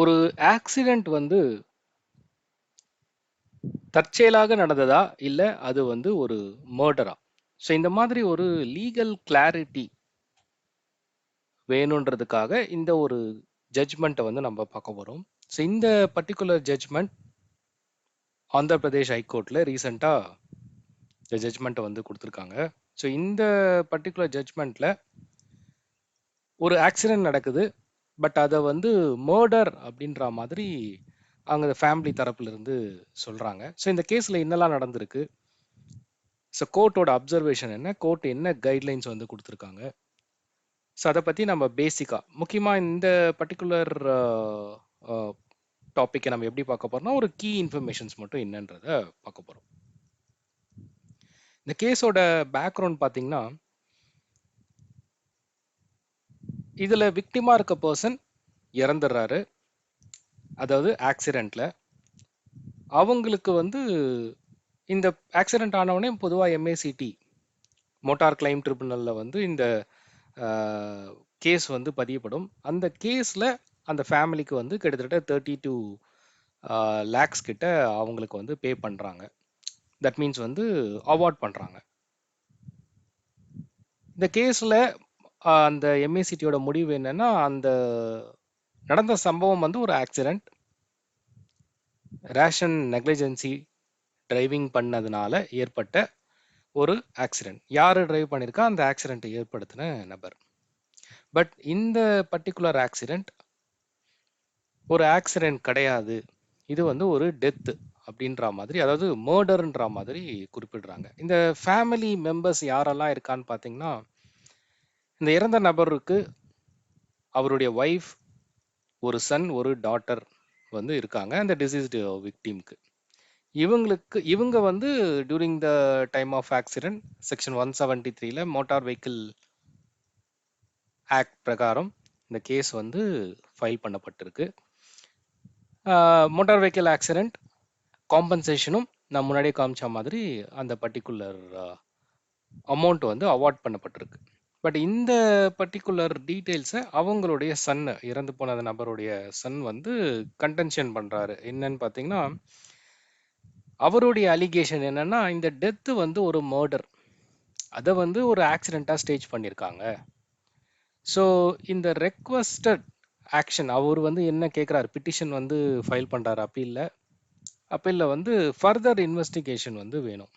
ஒரு ஆக்சிடெண்ட் வந்து தற்செயலாக நடந்ததா? இல்லை அது வந்து ஒரு மர்டரா ஸோ இந்த மாதிரி ஒரு லீகல் கிளாரிட்டி வேணுன்றதுக்காக இந்த ஒரு ஜட்ஜ்மெண்ட்டை வந்து நம்ம பார்க்க போகிறோம் ஸோ இந்த பர்டிகுலர் ஜட்ஜ்மெண்ட் ஆந்திர பிரதேஷ் ஹைகோர்ட்டில் ரீசெண்டாக இந்த ஜட்ஜ்மெண்ட்டை வந்து கொடுத்துருக்காங்க. ஸோ இந்த பர்டிகுலர் ஜட்ஜ்மெண்ட்டில் ஒரு ஆக்சிடென்ட் நடக்குது. பட் அதை வந்து மர்டர் அப்படின்ற மாதிரி அவங்க ஃபேமிலி தரப்புல இருந்து சொல்றாங்க. ஸோ இந்த கேஸ்ல என்னெல்லாம் நடந்திருக்கு? ஸோ கோர்ட்டோட அப்சர்வேஷன் என்ன? கோர்ட் என்ன கைட்லைன்ஸ் வந்து கொடுத்துருக்காங்க? ஸோ அதை பற்றி நம்ம பேசிக்காக முக்கியமாக இந்த பர்டிகுலர் டாப்பிக்கை நம்ம எப்படி பார்க்க போறோம்னா ஒரு கீ இன்ஃபர்மேஷன்ஸ் மட்டும் என்னன்றத பார்க்க போகிறோம் இந்த கேஸோட பேக்ரவுண்ட் பார்த்தீங்கன்னா இதுல விக்டிமா இருக்க பர்சன் இறந்துடுறாரு. அதாவது ஆக்சிடெண்ட்டில் அவங்களுக்கு வந்து இந்த ஆக்சிடென்ட் ஆனவனே பொதுவாக எம்ஏசிடி மோட்டார் கிளைம் ட்ரிபுனலில் வந்து இந்த கேஸ் வந்து பதியப்படும். அந்த கேஸில் அந்த ஃபேமிலிக்கு வந்து கிட்டத்தட்ட தேர்ட்டி டூ லேக்ஸ் கிட்ட அவங்களுக்கு வந்து பே பண்ணுறாங்க தட் மீன்ஸ் வந்து அவார்ட் பண்ணுறாங்க இந்த கேஸில் அந்த எம்ஏசிட்டியோட முடிவு என்னன்னா அந்த நடந்த சம்பவம் வந்து ஒரு ஆக்சிடெண்ட் ரேஷன் நெக்லிஜென்சி டிரைவிங் பண்ணதுனால ஏற்பட்ட ஒரு ஆக்சிடென்ட் யார் டிரைவ் பண்ணியிருக்கா அந்த ஆக்சிடெண்ட்டை ஏற்படுத்தின நபர். பட் இந்த பர்டிகுலர் ஆக்சிடெண்ட் ஒரு ஆக்சிடெண்ட் கிடையாது. இது வந்து ஒரு டெத்து அப்படின்ற மாதிரி அதாவது மர்டர்ன்ற மாதிரி குறிப்பிடுறாங்க. இந்த ஃபேமிலி மெம்பர்ஸ் யாரெல்லாம் இருக்கான்னு பார்த்தீங்கன்னா இந்த இறந்த நபருக்கு அவருடைய ஒய்ஃப் ஒரு சன் ஒரு டாட்டர் வந்து இருக்காங்க. அந்த டிசீஸ்டு விக்டீம்க்கு இவங்களுக்கு இவங்க வந்து during the time of accident section one seventy த்ரீல மோட்டார் வெஹிக்கிள் ஆக்ட் பிரகாரம் இந்த கேஸ் வந்து ஃபைல் பண்ணப்பட்டிருக்கு. மோட்டார் வெஹிக்கிள் ஆக்சிடென்ட் காம்பன்சேஷனும் நான் முன்னாடியே காமிச்ச மாதிரி அந்த பர்டிகுலர் அமௌண்ட் வந்து அவார்ட் பண்ணப்பட்டிருக்கு. பட் இந்த பர்டிகுலர் டீட்டெயில்ஸை அவங்களுடைய சன்னு இறந்து போன அந்த நபருடைய சன் வந்து கண்டென்ஷன் பண்ணுறாரு என்னன்னு பார்த்தீங்கன்னா அவருடைய அலிகேஷன் என்னன்னா இந்த டெத்து வந்து ஒரு மர்டர் அதை வந்து ஒரு ஆக்சிடெண்ட்டாக ஸ்டேஜ் பண்ணியிருக்காங்க ஸோ இந்த ரெக்வஸ்டட் ஆக்ஷன் அவர் வந்து என்ன கேட்குறாரு பிட்டிஷன் வந்து ஃபைல் பண்ணுறாரு அப்பீலில் அப்பீலில் வந்து ஃபர்தர் இன்வெஸ்டிகேஷன் வந்து வேணும்.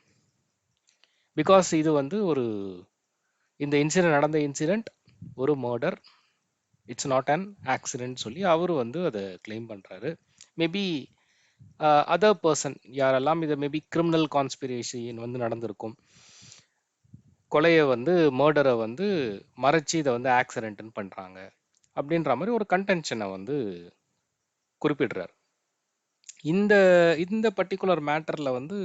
பிகாஸ் இது வந்து ஒரு இந்த இன்சிடென்ட் நடந்த இன்சிடென்ட் ஒரு murder it's not an accident சொல்லி அவர் வந்து அதை கிளைம் பண்ணுறாரு மேபி அதர் பர்சன் யாரெல்லாம் இதை மேபி கிரிமினல் கான்ஸ்பிரேஷன் வந்து நடந்திருக்கும். கொலையை வந்து மர்டரை வந்து மறைச்சி இதை வந்து ஆக்சிடென்ட்னு பண்ணுறாங்க அப்படின்ற மாதிரி ஒரு கன்டென்ஷனை வந்து குறிப்பிடுறார். இந்த இந்த பர்டிகுலர் மேட்டரில் வந்து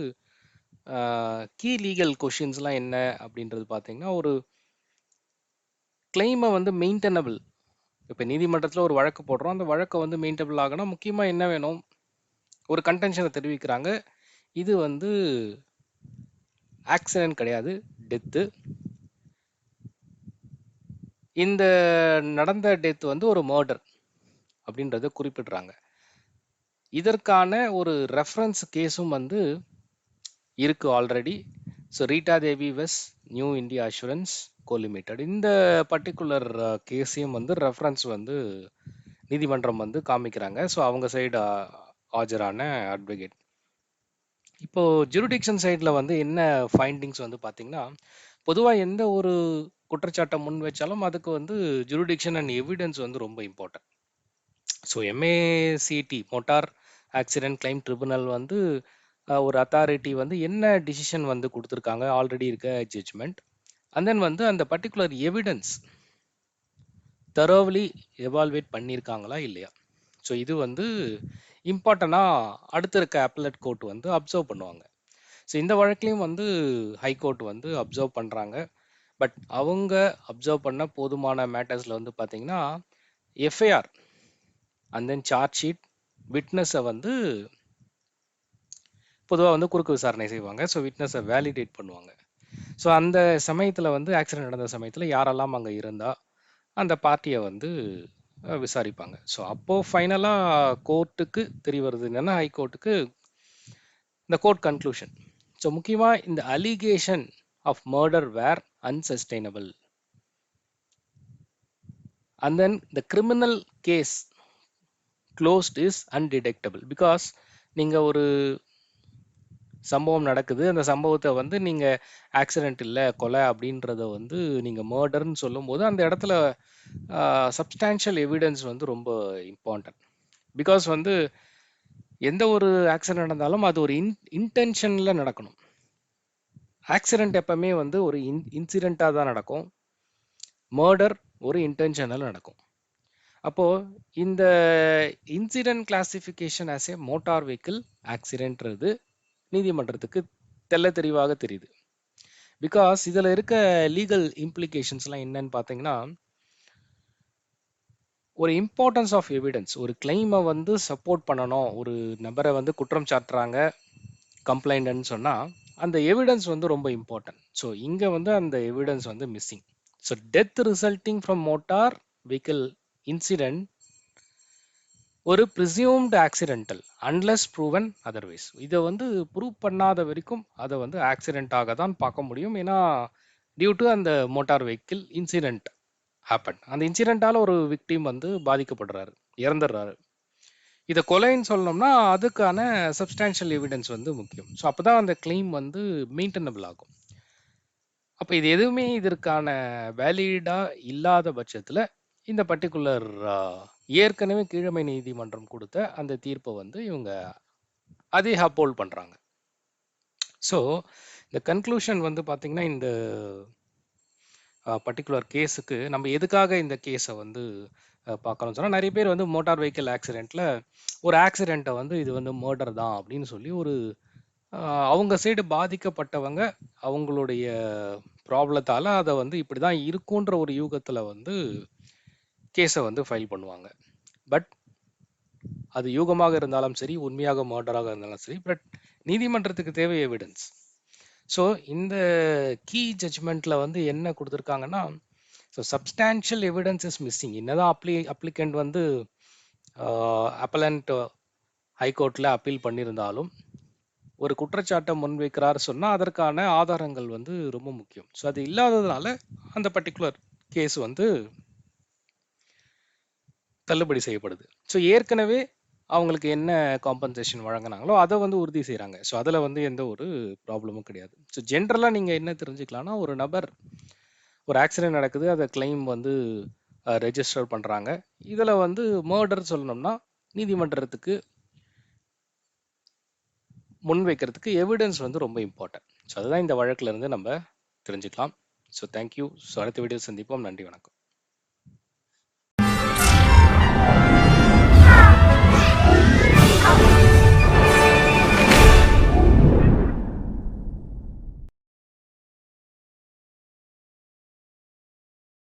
கீ லீகல் கொஷின்ஸ்லாம் என்ன அப்படின்றது பார்த்தீங்கன்னா ஒரு கிளைமை வந்து மெயின்டெனபிள் இப்போ நீதிமன்றத்தில் ஒரு வழக்கு போடுறோம். அந்த வழக்கை வந்து மெயின்டபிள் ஆகணும். முக்கியமாக என்ன வேணும்? ஒரு கன்டென்ஷனை தெரிவிக்கிறாங்க. இது வந்து ஆக்சிடென்ட் கிடையாது. டெத்து இந்த நடந்த டெத் வந்து ஒரு மர்டர் அப்படின்றத குறிப்பிடுறாங்க. இதற்கான ஒரு ரெஃபரன்ஸ் கேஸும் வந்து இருக்கு already so Rita Devi vs New India Assurance co limited இந்த பர்டிகுலர் கேஸையும் வந்து ரெஃபரன்ஸ் வந்து நீதிமன்றம் வந்து காமிக்கிறாங்க. ஸோ அவங்க சைடு ஆஜரான அட்வொகேட் இப்போ ஜுருடிக்ஷன் சைடில் வந்து என்ன ஃபைண்டிங்ஸ் வந்து பார்த்தீங்கன்னா பொதுவாக எந்த ஒரு குற்றச்சாட்டை முன் வச்சாலும் அதுக்கு வந்து ஜுருடிக்ஷன் அண்ட் எவிடன்ஸ் வந்து ரொம்ப important so MACT motor accident claim tribunal வந்து ஒரு அத்தாரிட்டி வந்து என்ன டிசிஷன் வந்து கொடுத்துருக்காங்க? ஆல்ரெடி இருக்க ஜட்ஜ்மெண்ட் அண்ட் தென் வந்து அந்த பர்டிகுலர் எவிடன்ஸ் தரோவ்லி எவால்வேட் பண்ணியிருக்காங்களா இல்லையா? ஸோ இது வந்து இம்பார்ட்டண்ட்டாக அடுத்த இருக்க அப்பலட் கோர்ட் வந்து அப்சர்வ் பண்ணுவாங்க. ஸோ இந்த வழக்கிலையும் வந்து ஹை கோர்ட் வந்து அப்சர்வ் பண்ணுறாங்க பட் அவங்க அப்சர்வ் பண்ண போதுமான மேட்டர்ஸில் வந்து பார்த்தீங்கன்னா FIR and then charge sheet விட்னஸை வந்து பொதுவாக வந்து குறுக்கு விசாரணை செய்வாங்க. ஸோ விட்னஸை வேலிடேட் பண்ணுவாங்க. ஸோ அந்த சமயத்தில் வந்து ஆக்சிடென்ட் நடந்த சமயத்தில் யாரெல்லாம் அங்கே இருந்தா அந்த பார்ட்டியை வந்து விசாரிப்பாங்க. ஸோ அப்போது ஃபைனலாக கோர்ட்டுக்கு தெரிய வருது என்னென்னா ஹைகோர்ட்டுக்கு இந்த கோர்ட் கன்க்ளூஷன் ஸோ முக்கியமாக இந்த allegation of murder were unsustainable and then the criminal case closed is undetectable because நீங்கள் ஒரு சம்பவம் நடக்குது. அந்த சம்பவத்தை வந்து நீங்கள் ஆக்சிடென்ட் இல்லை கொலை அப்படின்றத வந்து நீங்கள் மர்டர்னு சொல்லும்போது அந்த இடத்துல சப்ஸ்டான்ஷியல் எவிடன்ஸ் வந்து ரொம்ப இம்பார்ட்டன்ட் பிகாஸ் வந்து எந்த ஒரு ஆக்சிடென்ட் நடந்தாலும் அது ஒரு இன் இன்டென்ஷனில் நடக்கணும். ஆக்சிடென்ட் எப்பவுமே வந்து ஒரு இன் இன்சிடெண்ட்டாக தான் நடக்கும். மர்டர் ஒரு இன்டென்ஷனில் நடக்கும். அப்போது இந்த incident classification as a motor vehicle ஆக்சிடென்ட்றது நீதிமன்றத்துக்கு தெள்ள தெளிவாக தெரியுது. பிகாஸ் இதில் இருக்க லீகல் இம்ப்ளிகேஷன்ஸ்லாம் என்னன்னு பார்த்தீங்கன்னா ஒரு இம்பார்ட்டன்ஸ் ஆஃப் எவிடன்ஸ் ஒரு கிளைமை வந்து சப்போர்ட் பண்ணணும். ஒரு நபரை வந்து குற்றம் சாட்டுறாங்க கம்ப்ளைண்ட்னு சொன்னால் அந்த எவிடன்ஸ் வந்து ரொம்ப இம்பார்ட்டன்ட் ஸோ இங்கே வந்து அந்த எவிடன்ஸ் வந்து missing so death resulting from motor vehicle incident ஒரு presumed accidental unless proven otherwise இதை வந்து ப்ரூவ் பண்ணாத வரைக்கும் அதை வந்து ஆக்சிடென்ட்டாக தான் பார்க்க முடியும். ஏன்னா டியூ டு அந்த மோட்டார் வெஹிக்கிள் இன்சிடென்ட் ஹேப்பன் அந்த இன்சிடென்ட்டால் ஒரு விக்டிம் வந்து பாதிக்கப்படுறாரு இறந்துடுறாரு. இதை கொலைன்னு சொல்லணும்னா அதுக்கான சப்ஸ்டான்ஷியல் எவிடன்ஸ் வந்து முக்கியம். ஸோ அப்போ தான் அந்த கிளைம் வந்து மெயின்டெனபிள் ஆகும். அப்போ இது எதுவுமே இதற்கான வேலிடாக இல்லாத பட்சத்தில் இந்த பர்டிகுலர் ஏற்கனவே கீழமை நீதிமன்றம் கொடுத்த அந்த தீர்ப்பை வந்து இவங்க அதே ஹப்போல்ட் பண்ணுறாங்க ஸோ இந்த கன்க்ளூஷன் வந்து பார்த்திங்கன்னா இந்த பர்டிகுலர் கேஸுக்கு நம்ம எதுக்காக இந்த கேஸை வந்து பார்க்கணும்னு சொன்னால் நிறைய பேர் வந்து மோட்டார் வெஹிக்கிள் ஆக்சிடெண்ட்டில் ஒரு ஆக்சிடெண்ட்டை வந்து இது வந்து மர்டர் தான் அப்படின்னு சொல்லி ஒரு அவங்க சைடு பாதிக்கப்பட்டவங்க அவங்களுடைய ப்ராப்ளத்தால் அதை வந்து இப்படி தான் இருக்குன்ற ஒரு யூகத்தில் வந்து கேஸை வந்து ஃபைல் பண்ணுவாங்க. பட் அது யூகமாக இருந்தாலும் சரி உண்மையாக மர்டராக இருந்தாலும் சரி பட் நீதிமன்றத்துக்கு தேவை எவிடன்ஸ் ஸோ இந்த கீ ஜட்ஜ்மெண்ட்டில் வந்து என்ன கொடுத்துருக்காங்கன்னா so substantial evidence is missing என்னதான் அப்ளி அப்ளிகண்ட் வந்து அப்பலண்ட் ஹைகோர்ட்டில் அப்பீல் பண்ணியிருந்தாலும் ஒரு குற்றச்சாட்டை முன்வைக்கிறார் சொன்னால் அதற்கான ஆதாரங்கள் வந்து ரொம்ப முக்கியம். ஸோ அது இல்லாததுனால அந்த பர்டிகுலர் கேஸ் வந்து தள்ளுபடி செய்யப்படுது. ஸோ ஏற்கனவே அவங்களுக்கு என்ன காம்பன்சேஷன் வழங்கினாங்களோ அதை வந்து உறுதி செய்கிறாங்க ஸோ அதில் வந்து எந்த ஒரு ப்ராப்ளமும் கிடையாது. ஸோ ஜென்ரலாக நீங்கள் என்ன தெரிஞ்சுக்கலாம்னா ஒரு நபர் ஒரு ஆக்சிடென்ட் நடக்குது அதை கிளைம் வந்து ரெஜிஸ்டர் பண்ணுறாங்க இதில் வந்து மர்டர் சொல்லணும்னா நீதிமன்றத்துக்கு முன்வைக்கிறதுக்கு எவிடன்ஸ் வந்து ரொம்ப இம்பார்ட்டன்ட் ஸோ அதுதான் இந்த வழக்குல இருந்து நம்ம தெரிஞ்சுக்கலாம். ஸோ தேங்க்யூ ஸோ அடுத்த வீடியோ சந்திப்போம். நன்றி வணக்கம்.